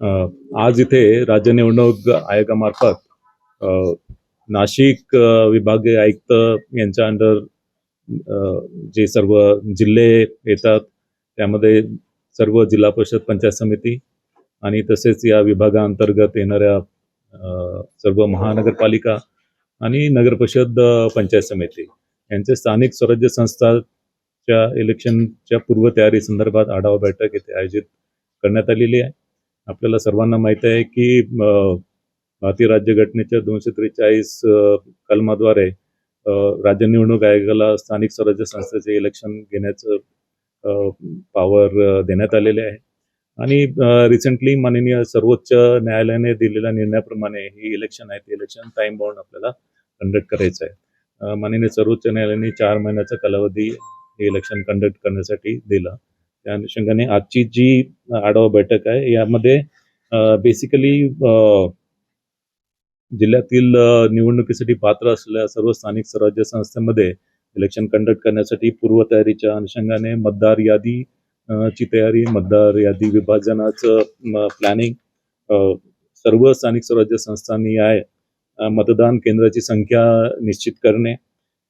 आज इथे राज्य निवडणूक आयोगामार्फत नाशिक विभागीय आयुक्त यांच्या अंडर जे सर्व जिल्हे येतात त्यामध्ये सर्व जिल्हा परिषद पंचायत समिती आणि तसेच या विभागाअंतर्गत येणाऱ्या सर्व महानगरपालिका आणि नगरपरिषद पंचायत समिती यांचे स्थानिक स्वराज्य संस्थाच्या इलेक्शनच्या पूर्वतयारी संदर्भात आढावा बैठक येथे आयोजित करण्यात आलेली आहे. आपल्याला सर्वांना माहीत आहे की भारतीय राज्यघटनेच्या दोनशे त्रेचाळीस कलमाद्वारे राज्य निवडणूक आयोगाला स्थानिक स्वराज्य संस्थेचे इलेक्शन घेण्याचं पॉवर देण्यात आलेले आहे. आणि रिसेंटली माननीय सर्वोच्च न्यायालयाने दिलेल्या निर्णयाप्रमाणे ही इलेक्शन आहे. ते इलेक्शन टाइम बाउंड आपल्याला कंडक्ट करायचं आहे. माननीय सर्वोच्च न्यायालयाने चार महिन्याचा कालावधी हे इलेक्शन कंडक्ट करण्यासाठी दिला. त्या अनुषंगाने आजची जी आढावा बैठक आहे यामध्ये बेसिकली जिल्ह्यातील निवडणुकीसाठी पात्र असलेल्या सर्व स्थानिक स्वराज्य संस्थांमध्ये इलेक्शन कंडक्ट करण्यासाठी पूर्वतयारीच्या अनुषंगाने मतदार यादी ची तयारी मतदार यादी विभाजनाचं प्लॅनिंग सर्व स्थानिक स्वराज्य संस्थांनी आहे मतदान केंद्राची संख्या निश्चित करणे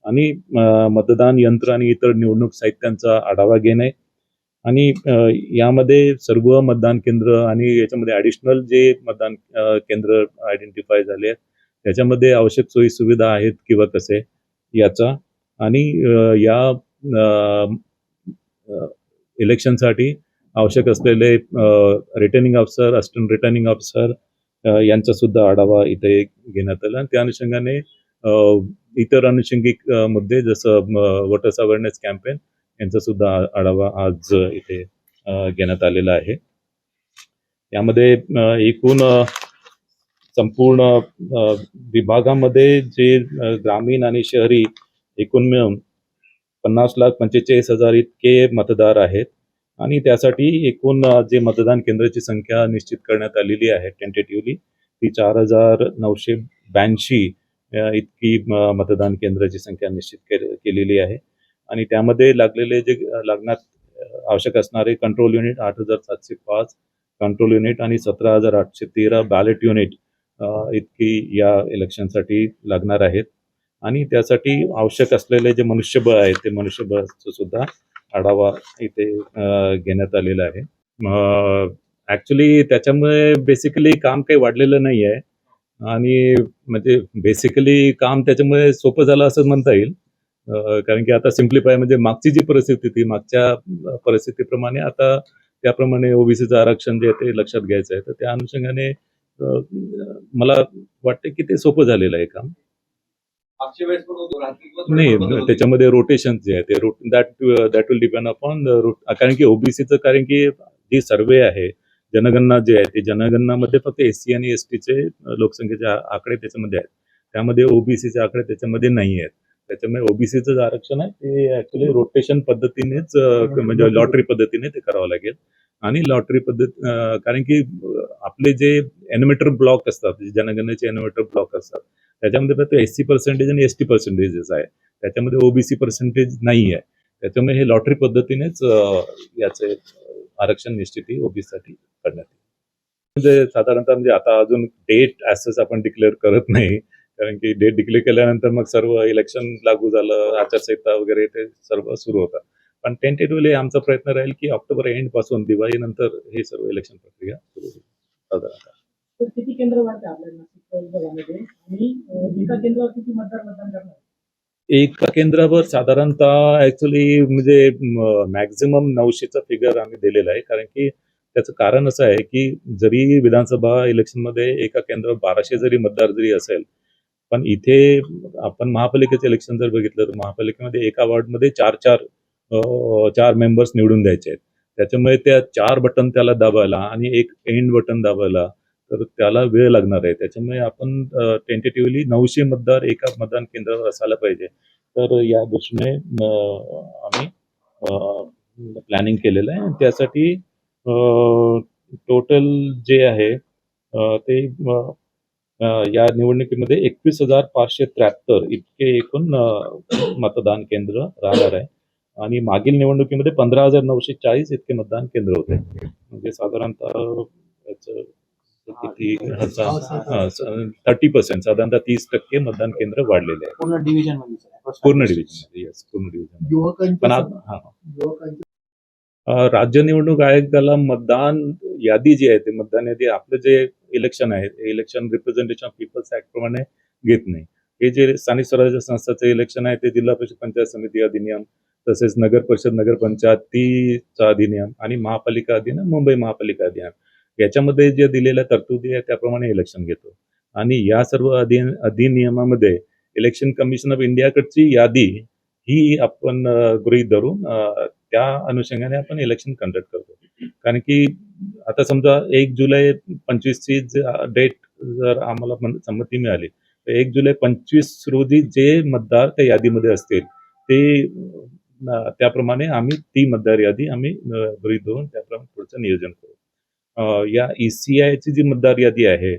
आणि मतदान यंत्र आणि इतर निवडणूक साहित्यांचा आढावा घेणे आणि यामध्ये सर्व मतदान केंद्र आणि याच्यामध्ये ॲडिशनल जे मतदान केंद्र आयडेंटिफाय झाले आहेत त्याच्यामध्ये आवश्यक सोयी सुविधा आहेत किंवा कसे याचा. आणि अ, या इलेक्शनसाठी आवश्यक असलेले returning officer assistant returning officer यांचा सुद्धा आढावा इथे घेण्यात आला. आणि त्या अनुषंगाने इतर अनुषंगिक मुद्दे जसं वोटर्स अवेअरनेस कॅम्पेन यांचा सुद्धा आढावा आज इथे घेण्यात आलेला आहे. यामध्ये एकूण संपूर्ण विभागामध्ये जे ग्रामीण आणि शहरी एकूण मिळून पन्नास लाख पंचेचाळीस हजार इतके मतदार आहेत. आणि त्यासाठी एकूण जे मतदान केंद्राची संख्या निश्चित करण्यात आलेली आहे टेंटेटिव्हली ती चार हजार नऊशे ब्याऐंशी इतकी मतदान केंद्राची संख्या निश्चित केलेली आहे. आणि त्यामध्ये लागलेले जे लागण्यात आवश्यक असणारे कंट्रोल युनिट आठ हजार सातशे पाच कंट्रोल युनिट आणि सतरा हजार आठशे तेरा बॅलेट युनिट इतकी या इलेक्शनसाठी लागणार आहेत. आणि त्यासाठी आवश्यक असलेले जे मनुष्यबळ आहे ते मनुष्यबळाचं सुद्धा आढावा इथे घेण्यात आलेला आहे. ॲक्च्युली त्याच्यामुळे बेसिकली काम काही वाढलेलं नाही आहे आणि म्हणजे बेसिकली काम त्याच्यामुळे सोपं झालं असं म्हणता येईल. कारण की आता सिम्प्लिफाय म्हणजे मागची जी परिस्थिती होती मागच्या परिस्थितीप्रमाणे आता त्याप्रमाणे ओबीसीचं आरक्षण जे आहे ते लक्षात घ्यायचं आहे. तर त्या अनुषंगाने मला वाटतं की ते सोपं झालेलं आहे काम. नाही त्याच्यामध्ये रोटेशन जे आहे ते that that will depend upon कारण की ओबीसीचं कारण की जी सर्वे आहे जनगणना जे आहे ते जनगणनामध्ये फक्त एस सी आणि एस टीचे लोकसंख्येचे आकडे त्याच्यामध्ये आहेत. त्यामध्ये ओबीसीचे आकडे त्याच्यामध्ये नाही आहेत. त्याच्यामुळे ओबीसीचं जे आरक्षण आहे. ते ऍक्च्युली रोटेशन पद्धतीनेच म्हणजे लॉटरी पद्धतीने ते करावं लागेल. आणि लॉटरी पद्धत कारण की आपले जे एनिमेटर ब्लॉक असतात जनगणनेचे एनिमेटर ब्लॉक असतात त्याच्यामध्ये फक्त एस सी पर्सेंटेज आणि एस टी पर्सेंटेजेस आहे. त्याच्यामध्ये ओबीसी पर्सेंटेज नाही आहे. त्याच्यामुळे हे लॉटरी पद्धतीनेच याचे आरक्षण निश्चिती ओबीसीसाठी करण्यात येईल. म्हणजे साधारणतः म्हणजे आता अजून डेट ॲसेस आपण डिक्लेअर करत नाही. कारण की डेट डिक्लेअर केल्यानंतर मग सर्व इलेक्शन लागू झालं आचारसंहिता वगैरे ते सर्व सुरू होतं. पण टेंटेटिव्हली आमचा प्रयत्न राहील की ऑक्टोबर एंडपासून दिवाळीनंतर हे सर्व इलेक्शन प्रक्रिया सुरू होईल. साधारणतः किती केंद्र वाढते एका केंद्रावर साधारणतः ऍक्च्युली म्हणजे मॅक्झिमम नऊशेचा फिगर आम्ही दिलेला आहे. कारण की त्याचं कारण असं आहे की जरी विधानसभा इलेक्शनमध्ये एका केंद्रावर बाराशे जरी मतदार जरी असेल पण इथे आपण महापालिकेचं इलेक्शन जर बघितलं तर महापालिकेमध्ये एका वॉर्डमध्ये चार चार चार मेंबर्स निवडून द्यायचे आहेत. त्याच्यामुळे त्या चार बटन त्याला दाबायला आणि एक एंड बटन दाबायला तर त्याला वेळ लागणार आहे. त्याच्यामुळे आपण टेंटेटिव्हली नऊशे मतदार एका मतदान केंद्रावर असायला पाहिजे. तर या दृष्टीने आम्ही प्लॅनिंग केलेलं आहे. आणि त्यासाठी टोटल जे आहे ते या निवडणुकीमध्ये एकवीस हजार पाचशे त्र्याहत्तर इतके एकूण मतदान केंद्र राहणार आहे. आणि मागील निवडणुकीमध्ये पंधरा हजार नऊशे चाळीस इतके मतदान केंद्र होते. म्हणजे साधारणतः थर्टी पर्सेंट साधारणतः तीस टक्के मतदान केंद्र वाढलेले आहे. पूर्ण डिव्हिजनमध्ये पूर्ण डिव्हिजन येस पूर्ण डिव्हिजन पण राज्य निवडणूक आयोगाला मतदान यादी जी आहे ते मतदान यादी आपलं जे इलेक्शन आहे. Election representation of peoples act प्रमाणे घेत नाही. हे जे स्थानिक स्वराज्य संस्थाचे इलेक्शन आहे ते जिल्हा परिषद पंचायत समिती अधिनियम तसेच नगर परिषद नगर पंचायतीचा अधिनियम आणि महापालिका अधिनियम मुंबई महापालिका अधिनियम. याच्यामध्ये जे दिलेल्या तरतुदी आहे त्याप्रमाणे इलेक्शन घेतो. आणि या सर्व अधि अधिनियमामध्ये इलेक्शन कमिशन ऑफ इंडियाकडची यादी ही आपण गृहीत धरून त्या अनुषंगाने आपण इलेक्शन कंडक्ट करतो. कारण की आता समजा एक जुलै पंचवीसची डेट जर आम्हाला संमती मिळाली तर एक जुलै पंचवीस रोजी जे मतदार त्या यादीमध्ये असतील ते त्याप्रमाणे आम्ही ती मतदार यादी आम्ही गृहित धरून त्याप्रमाणे पुढचं नियोजन करू. या ई सी आयची जी मतदार यादी आहे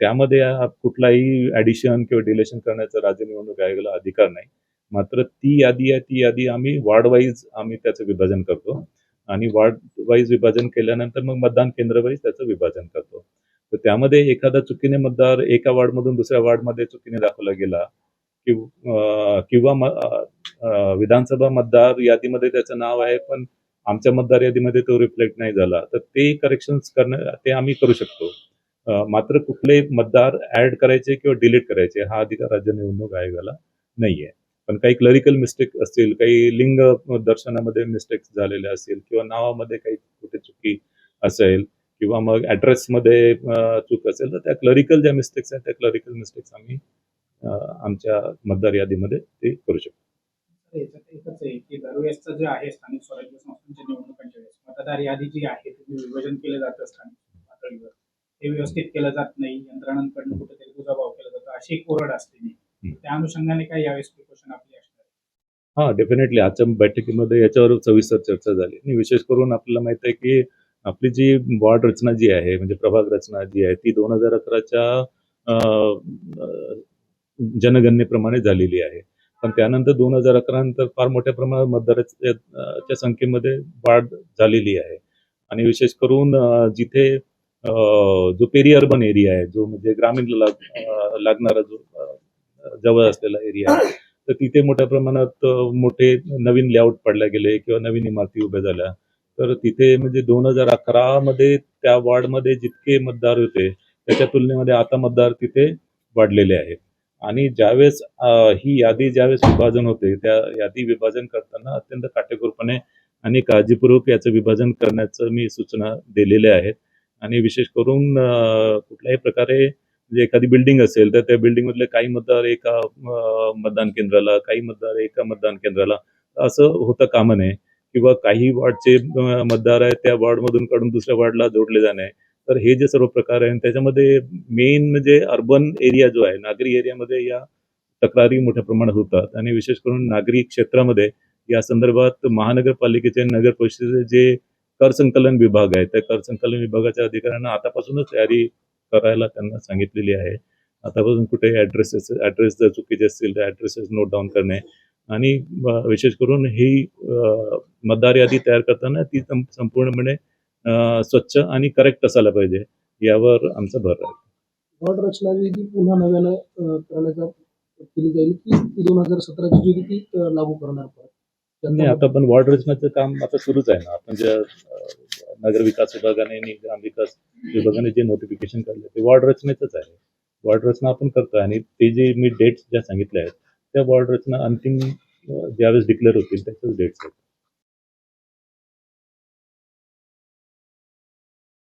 त्यामध्ये कुठलाही ॲडिशन किंवा डिलेशन करण्याचा राज्य निवडणूक आयोगाला अधिकार नाही. मात्र ती यादी आहे ती यादी आम्ही वार्ड वाईज आम्ही त्याचं विभाजन करतो. आणि वार्ड वाईज विभाजन केल्यानंतर मग मतदान केंद्र वाईज त्याचं विभाजन करतो. तर त्यामध्ये एखादा चुकीने मतदार एका वार्डमधून दुसऱ्या वार्डमध्ये चुकीने दाखवला गेला किंवा विधानसभा मतदार यादीमध्ये त्याचं नाव आहे पण आमच्या मतदार यादीमध्ये तो रिफ्लेक्ट नाही झाला तर ते करेक्शन्स करणं ते आम्ही करू शकतो. मात्र कुठले मतदार ऍड करायचे किंवा डिलीट करायचे हा अधिकार राज्य निवडणूक आयोगाला नाहीये. पण काही क्लरिकल मिस्टेक असतील काही लिंग दर्शनामध्ये मिस्टेक्स झालेल्या असतील किंवा नावामध्ये काही कुठे चुकी असेल किंवा मग ॲड्रेसमध्ये चूक असेल तर त्या क्लरिकल ज्या मिस्टेक्स आहेत त्या क्लरिकल मिस्टेक्स आम्ही आमच्या मतदार यादीमध्ये ते करू शकतो एकच आहे की दरवेळेसचं जे आहे स्थानिक स्वराज्य संस्थांच्या निवडणुकांच्या वेळेस मतदार यादी जी आहे त्याचे विभाजन केलं जातं स्थानिक पातळीवर ते व्यवस्थित केलं जात नाही यंत्रणांकडून कुठेतरी दुजाभाव केला जातो अशी एक ओरड असते. त्या अनुषंगाने काय यावेळेस प्रिकॉशन आपली असणार आहे? हा डेफिनेटली आजच्या बैठकीमध्ये याच्यावर सविस्तर चर्चा झाली. आणि विशेष करून आपल्याला माहीत आहे की आपली जी वॉर्ड रचना जी आहे म्हणजे प्रभाग रचना जी आहे ती दोन हजार अकराच्या जनगणनेप्रमाणे झालेली आहे. पण त्यानंतर दोन हजार अकरा नंतर फार मोठ्या प्रमाणात मतदाराच्या अ, च्या संख्येमध्ये वाढ झालेली आहे. आणि विशेष करून अ, जिथे अ, जो पेरी अर्बन एरिया आहे जो म्हणजे ग्रामीण लाग अ, लागणारा जो अ, जवळ असलेला एरिया आहे तर तिथे मोठ्या प्रमाणात मोठे नवीन लेआउट पडले गेले किंवा नवीन इमारती उभ्या झाल्या. तर तिथे म्हणजे दोन हजार अकरा मध्ये त्या वॉर्डमध्ये जितके मतदार होते त्याच्या तुलनेमध्ये आता मतदार तिथे वाढलेले आहेत आणि ज्यावेळेस ही यादी ज्यावेळेस विभाजन होते त्या यादी विभाजन करताना अत्यंत काटेकोरपणे आणि काळजीपूर्वक याचं विभाजन करण्याचं मी सूचना दिलेल्या आहेत. आणि विशेष करून कुठल्याही प्रकारे म्हणजे एखादी बिल्डिंग असेल तर त्या बिल्डिंग मधले काही मतदार एका मतदान केंद्राला काही मतदार एका मतदान केंद्राला असं होतं कामा नये किंवा काही वॉर्डचे मतदार आहेत त्या वॉर्डमधून काढून दुसऱ्या वॉर्डला जोडले जाणे. तर हे जे सर्व प्रकार आहे त्याच्यामध्ये मेन म्हणजे अर्बन एरिया जो आहे नागरी एरियामध्ये या तक्रारी मोठ्या प्रमाणात होतात. आणि विशेष करून नागरी क्षेत्रामध्ये या संदर्भात महानगरपालिकेचे नगर परिषदेचे जे कर संकलन विभाग आहे त्या कर संकलन विभागाच्या अधिकाऱ्यांना आतापासूनच तयारी करायला त्यांना सांगितलेली आहे. आतापासून कुठे ॲड्रेसेस ॲड्रेस जर चुकीचे असतील तर ॲड्रेसेस नोट डाऊन करणे. आणि विशेष करून ही मतदार यादी तयार करताना ती संपूर्णपणे स्वच्छ आणि करेक्ट असायला पाहिजे. यावर आमचा भर आहे वॉर्ड रचना जी ती पुन्हा नव्यानं करण्याचा केली जाईल की ती दोन हजार सतराची जी होती ती लागू करणार नाही आता पण वॉर्ड रचनाचं काम आता सुरूच आहे ना. आपण ज्या नगर विकास विभागाने आणि ग्रामविकास विभागाने जे नोटिफिकेशन काढले ते वॉर्ड रचनेचंच आहे. वॉर्ड रचना आपण करतोय आणि ते जे मी डेट्स ज्या सांगितल्या आहेत त्या वॉर्ड रचना अंतिम ज्यावेळेस डिक्लेअर होतील त्याच्याच डेट्स आहेत.